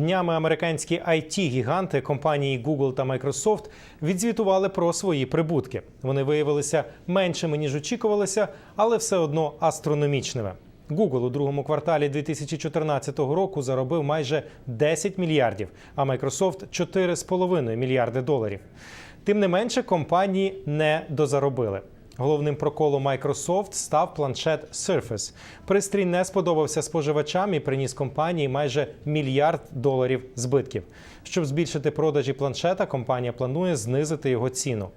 Днями американські it гіганти компанії Google та Microsoft відзвітували про свої прибутки. Вони виявилися меншими ніж очікувалося, але все одно астрономічними. Google у другому кварталі 2014 року заробив майже 10 мільярдів, а Microsoft – 4,5 мільярди доларів. Тим не менше, компанії не дозаробили. Головним проколом Microsoft став планшет Surface. Пристрій не сподобався споживачам і приніс компанії майже мільярд доларів збитків. Щоб збільшити продажі планшета, компанія планує знизити його ціну.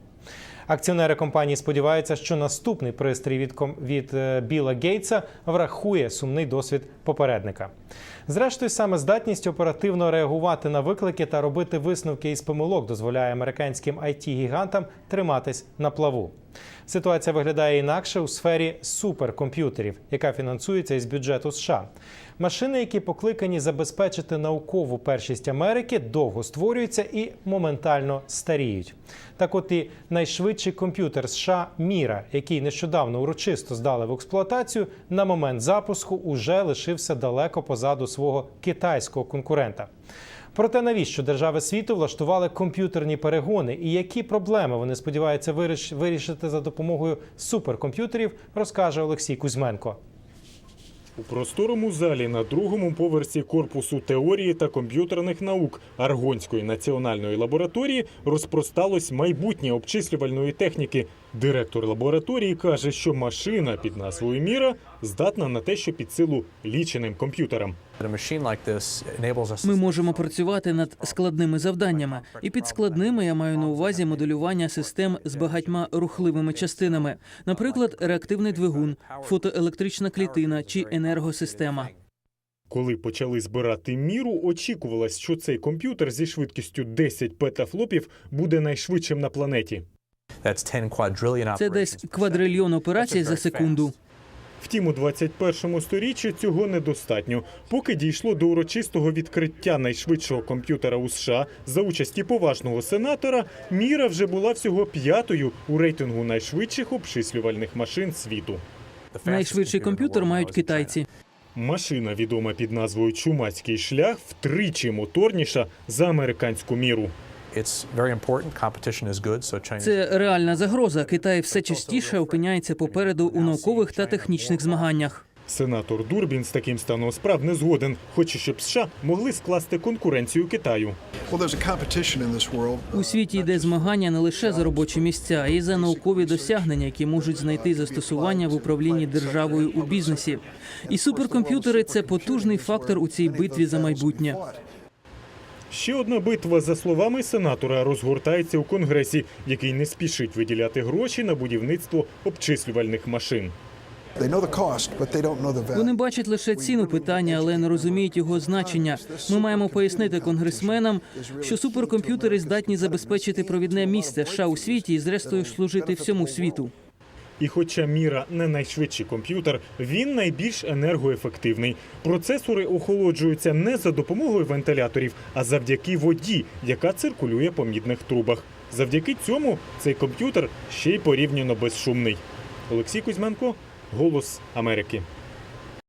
Акціонери компанії сподіваються, що наступний пристрій від, від е, Біла Гейтса врахує сумний досвід попередника. Зрештою, саме здатність оперативно реагувати на виклики та робити висновки із помилок дозволяє американським it гігантам триматись на плаву. Ситуація виглядає інакше у сфері суперкомп'ютерів, яка фінансується із бюджету США. Машини, які покликані забезпечити наукову першість Америки, довго створюються і моментально старіють. Так, от і найшвидший комп'ютер США Міра, який нещодавно урочисто здали в експлуатацію, на момент запуску уже лишився далеко позаду свого китайського конкурента. Проте навіщо держави світу влаштували комп'ютерні перегони і які проблеми вони сподіваються вирішити за допомогою суперкомп'ютерів, розкаже Олексій Кузьменко. У просторому залі на другому поверсі корпусу теорії та комп'ютерних наук Аргонської національної лабораторії розпросталось майбутнє обчислювальної техніки. Директор лабораторії каже, що машина під назвою Міра здатна на те, що під силу ліченим комп'ютерам. Ми можемо працювати над складними завданнями, і під складними я маю на увазі моделювання систем з багатьма рухливими частинами, наприклад, реактивний двигун, фотоелектрична клітина чи енергосистема. Коли почали збирати міру, очікувалось, що цей комп'ютер зі швидкістю 10 петафлопів буде найшвидшим на планеті. That's 10 quadrillion Це десь per квадрильйон операцій за секунду. Втім, у 21 сторіччі цього недостатньо. Поки дійшло до урочистого відкриття найшвидшого комп'ютера у США за участі поважного сенатора, Міра вже була всього п'ятою у рейтингу найшвидших обчислювальних машин світу. Найшвидший комп'ютер мають китайці. Машина, відома під назвою Чумацький шлях, втричі моторніша за американську міру. China. It's very important. Competition is good, so China. Це реальна загроза. Китай все частіше опиняється попереду у наукових та технічних змаганнях. Сенатор Дурбін з таким станом справ не згоден, хоче, щоб США могли скласти конкуренцію Китаю. Well, there's a competition in this world. У світі йде змагання не лише за робочі місця, а й за наукові досягнення, які можуть знайти застосування в управлінні державою у бізнесі. І суперкомп'ютери це потужний фактор у цій битві за майбутнє. Ще одна битва, за словами сенатора, розгортається у конгресі, який не спішить виділяти гроші на будівництво обчислювальних машин. Вони бачать лише ціну питання, але не розуміють його значення. Ми маємо пояснити конгресменам, що суперкомп'ютери здатні забезпечити провідне місце США у світі і, зрештою, служити всьому світу. І хоча Міра не найшвидший комп'ютер, він найбільш енергоефективний. Процесори охолоджуються не за допомогою вентиляторів, а завдяки воді, яка циркулює по мідних трубах. Завдяки цьому цей комп'ютер ще й порівняно безшумний. Олексій Кузьменко, Голос Америки.